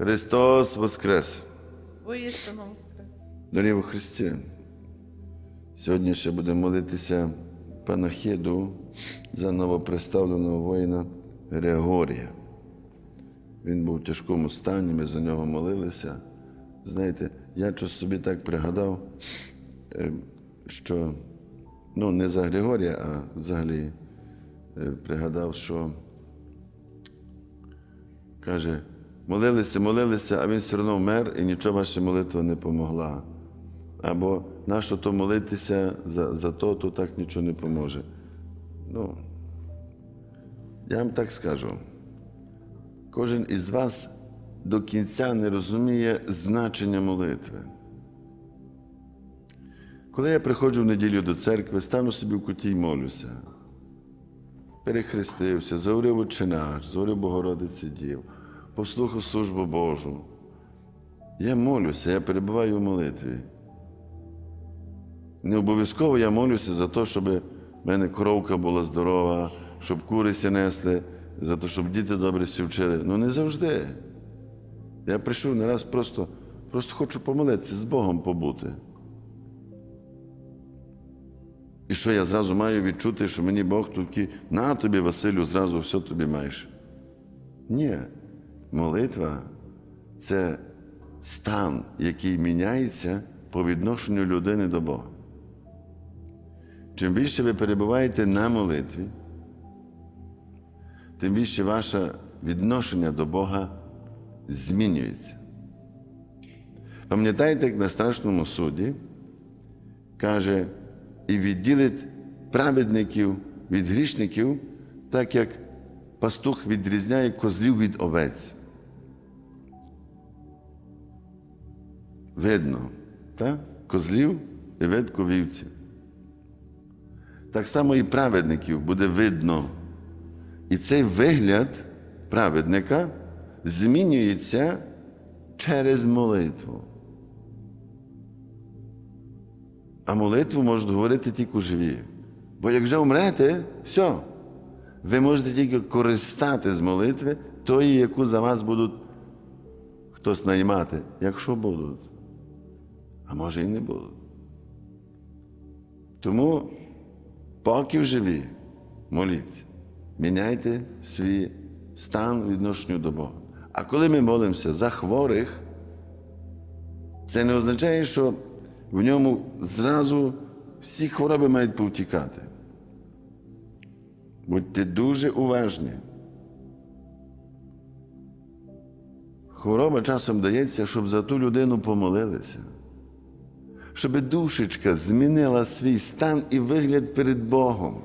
Христос Воскрес! Воістину воскрес. Дорогі во Христі! Сьогодні ще будемо молитися панахиду за новоприставленого воїна Григорія. Він був в тяжкому стані, ми за нього молилися. Знаєте, я щось собі так пригадав, е, що ну, не за Григорія, а взагалі е, пригадав, що каже, молилися, молилися, а він все одно вмер, і нічого ваша молитва не помогла. Або нащо то молитися за, за то, то так нічого не поможе. Ну, я вам так скажу. Кожен із вас до кінця не розуміє значення молитви. Коли я приходжу в неділю до церкви, стану собі в куті й молюся. Перехрестився, заурив «Отче наш, заурив Богородиці Дів, послухав службу Божу. Я молюся, я перебуваю в молитві. Не обов'язково я молюся за те, щоб в мене коровка була здорова, щоб курися несли, за те, щоб діти добре всі вчили. Ну не завжди. Я прийшов не раз просто, просто хочу помолитися, з Богом побути. І що я зразу маю відчути, що мені Бог тут на тобі, Василю, зразу все тобі маєш. Ні, молитва це стан, який міняється по відношенню людини до Бога. Чим більше ви перебуваєте на молитві, тим більше ваше відношення до Бога змінюється. Пам'ятаєте, як на страшному суді каже, і відділить праведників від грішників, так як пастух відрізняє козлів від овець. Видно, так? козлів і видко вівців. Так само і праведників буде видно. І цей вигляд праведника змінюється через молитву. А молитву можуть говорити тільки живі. Бо як вже умрете, все. Ви можете тільки користати з молитви тої, яку за вас будуть хтось наймати, якщо будуть. А може і не будуть. Тому, поки живі, моліться, міняйте свій стан відношенню до Бога. А коли ми молимося за хворих, це не означає, що в ньому зразу всі хвороби мають повтікати. Будьте дуже уважні. Хвороба часом дається, щоб за ту людину помолилися, щоб душечка змінила свій стан і вигляд перед Богом.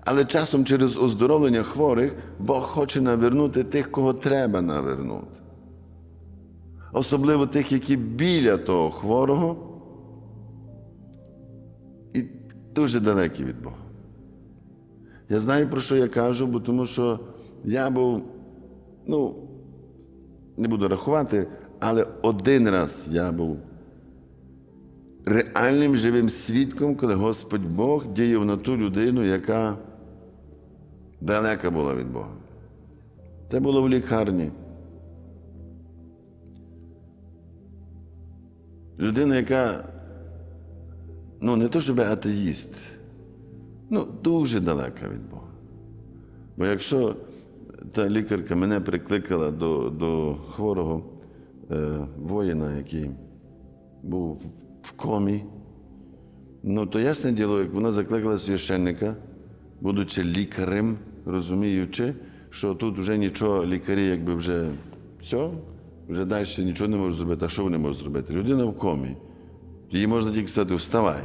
Але часом через оздоровлення хворих Бог хоче навернути тих, кого треба навернути. Особливо тих, які біля того хворого і дуже далекі від Бога. Я знаю, про що я кажу, бо тому що я був, ну, не буду рахувати, але один раз я був реальним живим свідком, коли Господь Бог діяв на ту людину, яка далека була від Бога. Це було в лікарні. Людина, яка, ну, не то, щоб атеїст, ну, дуже далека від Бога. Бо якщо та лікарка мене прикликала до до хворого воїна, який був в комі, ну, то ясне діло, як вона закликала священника, будучи лікарем, розуміючи, що тут вже нічого, лікарі, якби вже все, вже далі нічого не можуть зробити. А що вони можуть зробити? Людина в комі. Їй можна тільки сказати, вставай.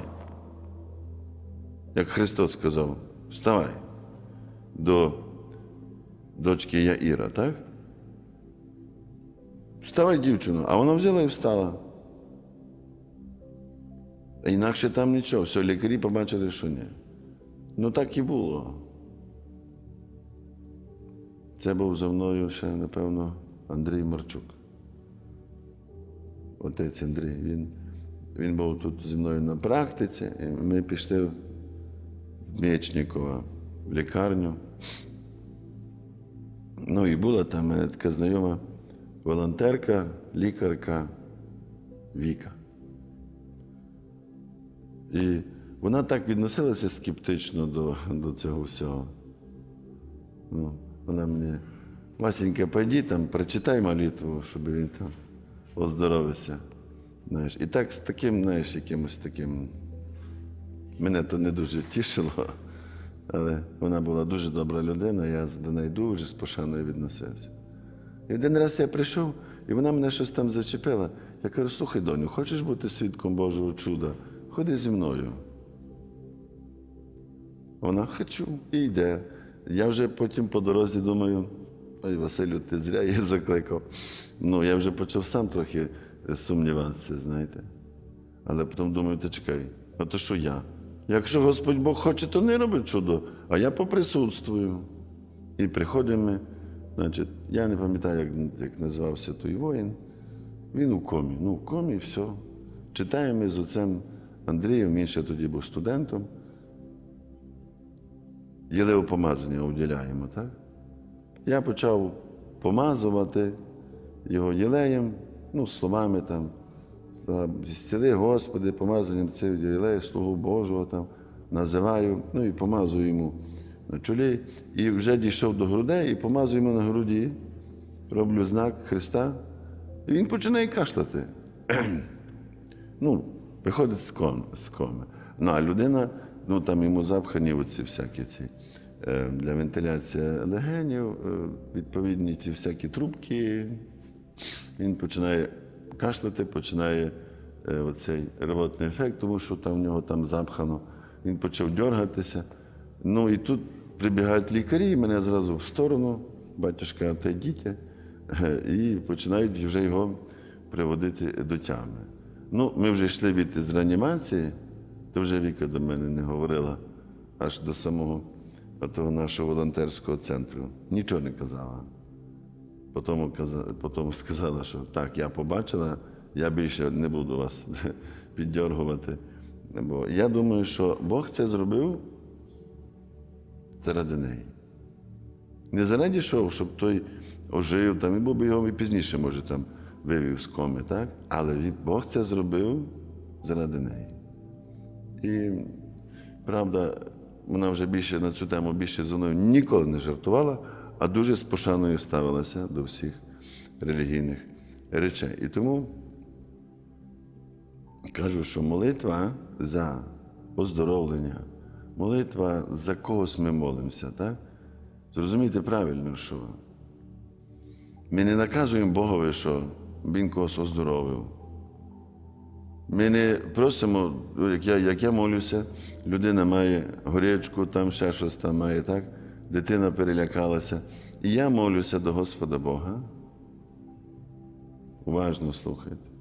Як Христос сказав, вставай до дочки Яїра, так? Вставай, дівчино, а вона взяла і встала. Інакше там нічого. Все, лікарі побачили, що ні. Ну так і було. Це був за мною ще, напевно, Андрій Марчук. Отець Андрій. Він, він був тут зі мною на практиці, і ми пішли в Мєчнікова в лікарню. Ну і була там мене така знайома волонтерка, лікарка Віка. І вона так відносилася скептично до, до цього всього. Ну, вона мені, Васенька, пойди там, прочитай молитву, щоб він там оздоровився. Знаєш. І так з таким, знаєш, якимось таким. Мене то не дуже тішило, але вона була дуже добра людина, я до неї дуже з пошаною відносився. І один раз я прийшов, і вона мене щось там зачепила. Я кажу, слухай, доню, хочеш бути свідком Божого чуда? Ходи зі мною. Вона хочу і йде. Я вже потім по дорозі думаю, ой, Василю, ти зря її закликав. Ну, я вже почав сам трохи сумніватися, знаєте. Але потім думаю, ти чекай, а то що я? Якщо Господь Бог хоче, то не робить чудо, а я поприсутствую. І приходимо значить, я не пам'ятаю, як, як називався той воїн. Він у комі. Ну, в комі, все. Читаємо ми з отцем Андрієм, він ще тоді був студентом. Єлево помазання уділяємо, так? Я почав помазувати його єлеєм, ну, словами там. Зціли, Господи, помазанням цього єлею, Слугу Божого там називаю, ну і помазую йому на чолі. І вже дійшов до грудей і помазую йому на груді, роблю знак Христа, і він починає кашляти. ну, виходить з ком- з коми. Ну, а людина, ну там йому запхані оці всякі ці е, для вентиляції легенів, е, відповідні ці всякі трубки. Він починає кашляти, починає е, оцей ревотний ефект, тому що там в нього там запхано. Він почав дергатися. Ну і тут прибігають лікарі, і мене зразу в сторону, батюшка, отойдіть, е, і починають вже його приводити до тями. Ну, ми вже йшли від з реанімації, то вже Віка до мене не говорила аж до самого того нашого волонтерського центру. Нічого не казала. Потім, потім сказала, що так, я побачила, я більше не буду вас піддергувати. Бо я думаю, що Бог це зробив заради неї. Не заради що, щоб той ожив, там, і був би його і пізніше, може, там вивів з коми, так? Але він, Бог це зробив заради неї. І правда, вона вже більше на цю тему більше зі мною ніколи не жартувала, а дуже з пошаною ставилася до всіх релігійних речей. І тому кажу, що молитва за оздоровлення, молитва за когось ми молимося, так? Зрозумійте правильно, що ми не наказуємо Богові, що Він когось оздоровив. Ми не просимо, як я, як я молюся, людина має горячку, там ще щось там має, так? Дитина перелякалася. І я молюся до Господа Бога. Уважно слухайте.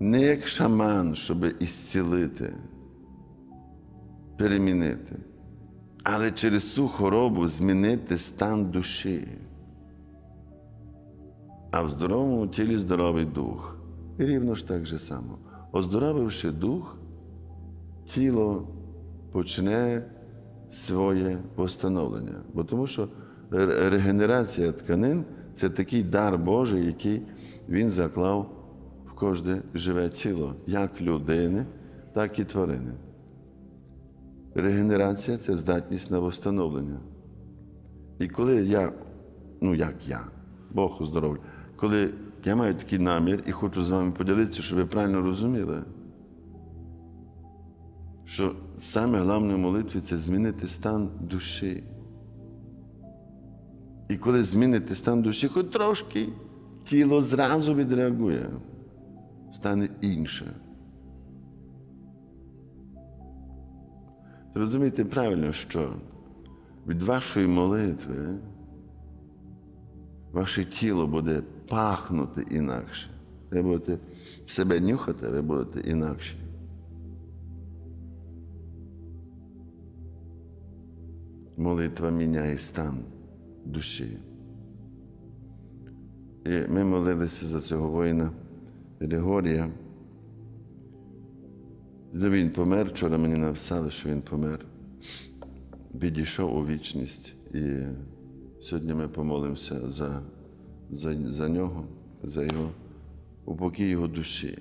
Не як шаман, щоб ісцілити, перемінити, але через цю хворобу змінити стан душі. А в здоровому тілі здоровий дух. І рівно ж так же само. Оздоровивши дух, тіло почне своє постановлення. Бо тому що регенерація тканин це такий дар Божий, який Він заклав в кожне живе тіло, як людини, так і тварини. Регенерація це здатність на восстановлення. І коли я, ну як я, Бог оздоровлює, коли я маю такий намір і хочу з вами поділитися, щоб ви правильно розуміли, що саме головне в молитві це змінити стан душі. І коли змінити стан душі, хоч трошки, тіло зразу відреагує, стане інше. Розумієте правильно, що від вашої молитви ваше тіло буде пахнути інакше. Ви будете себе нюхати, ви будете інакше. Молитва міняє стан душі. І ми молилися за цього воїна Григорія. Ну, Він помер, вчора мені написали, що він помер. Відійшов у вічність. І Сьогодні ми помолимося за, за, за нього, за його упокій його душі.